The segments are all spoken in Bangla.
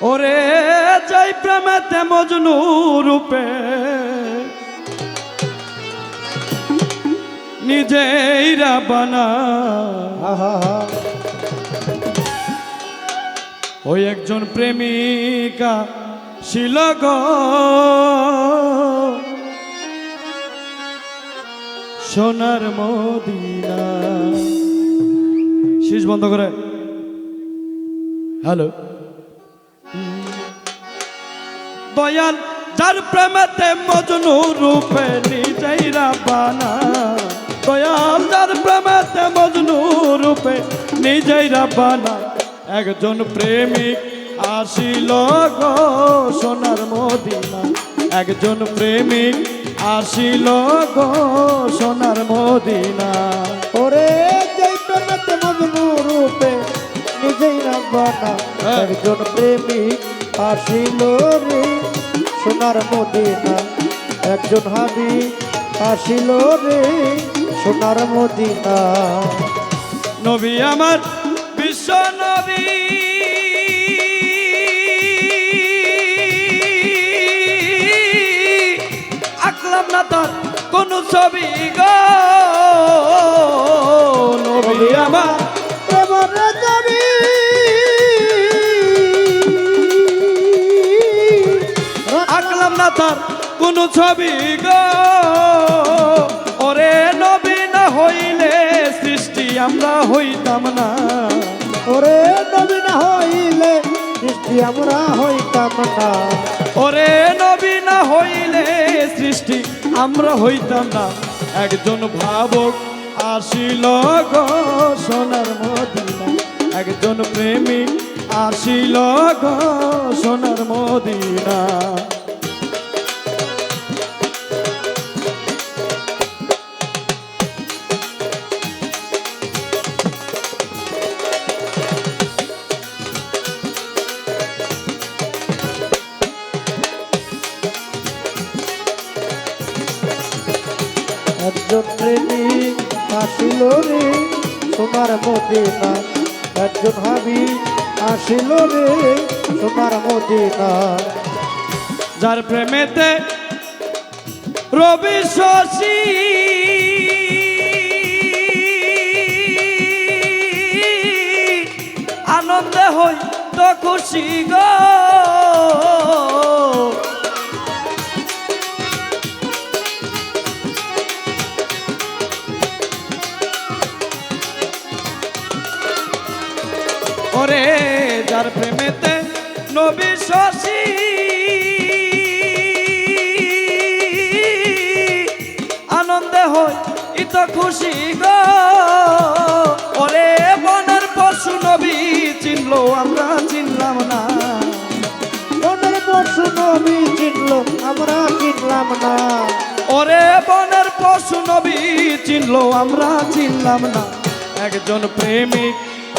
ওরে যাই প্রেমেতে মজনু রূপে। নিজেই রাবানা ওই একজন প্রেমিকা ছিল সোনার মদিনা। শীষ বন্ধ করে। হ্যালো। দয়াল যার প্রেমেতে মজনু রূপে নিজেই রাবানা। দয়াল যার প্রেমেতে মজনু রূপে নিজেই রাবানা। একজন প্রেমিক আসিল গো সোনার মদিনা। একজন প্রেমিক আসিল গো সোনার মদিনা। ওরে চৈতন্যতে মজনু রূপে নিজেই রাব্বানা হ্যাঁ। একজন প্রেমিক আসিল রে সোনার মদিনা। একজন হাবি আসিল রে সোনার মদিনা। নবী আমার, বিশ্ব নবী। আঁকলাম না তার কোন ছবি গো। তার কোন ছবি গো। ওরে নবী না হইলে সৃষ্টি আমরা হইতাম না। ওরে নবী না হইলে সৃষ্টি আমরা হইতাম না। ওরে নবী না হইলে সৃষ্টি আমরা হইতাম না। একজন ভাবক আসিল গো সোনার মদিনা। একজন প্রেমিক আসিল গো সোনার একজন প্রেমিক আসিল রে, সোনার মদিনা। একজন হাবি আসিল রে, সোনার মদিনা। যার প্রেমেতে রবি শশী। আনন্দে হই তো খুশি গো। যার প্রেমেতে নবী শশী। আনন্দে হই ইত খুশি গো। ওরে বনের পশু নবী চিনলো আমরা চিনলাম না। মনের পশু নবী চিনল আমরা চিনলাম না। ওরে বনের পশু নবী চিনলো আমরা চিনলাম না। একজন প্রেমিক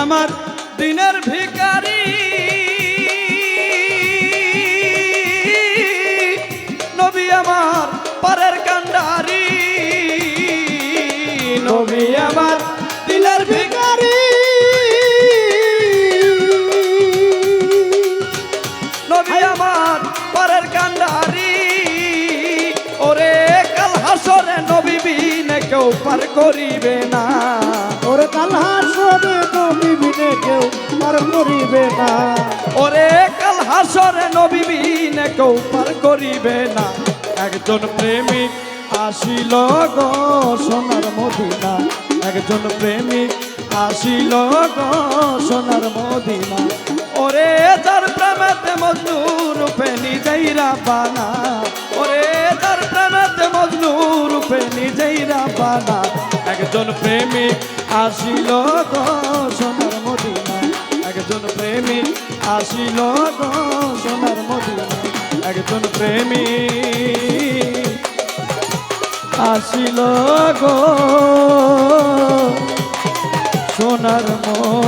আমার দিনের ভিকারি নবী আমার পরের কান্ডারি। নবী আমার দিনের ভিকারি নবী আমার পারের কান্ডারি। ওরে কাল হাসরে নবী বিনে কেউ পার করিবে না। ওরে কালহা সবে নবী বিনে কেউ আর করিবে না। ওরে কাল হাসরে নবী বিনে কেউ পার করিবে না। একজন প্রেমিক আসিল গো সোনার মদিনা। একজন প্রেমিক আসিল গো সোনার মদিনা। ওরে যার প্রেমেতে মজনু রূপে নিজেই রাবানা। ওরে যার প্রেমেতে মজনু রূপে নিজেই রাবানা। একজন প্রেমিক আসিল সোনার মদিনা একজন প্রেমী আসিল সোনার মদিনা একজন প্রেমী আসিল গো সোনার মদিনা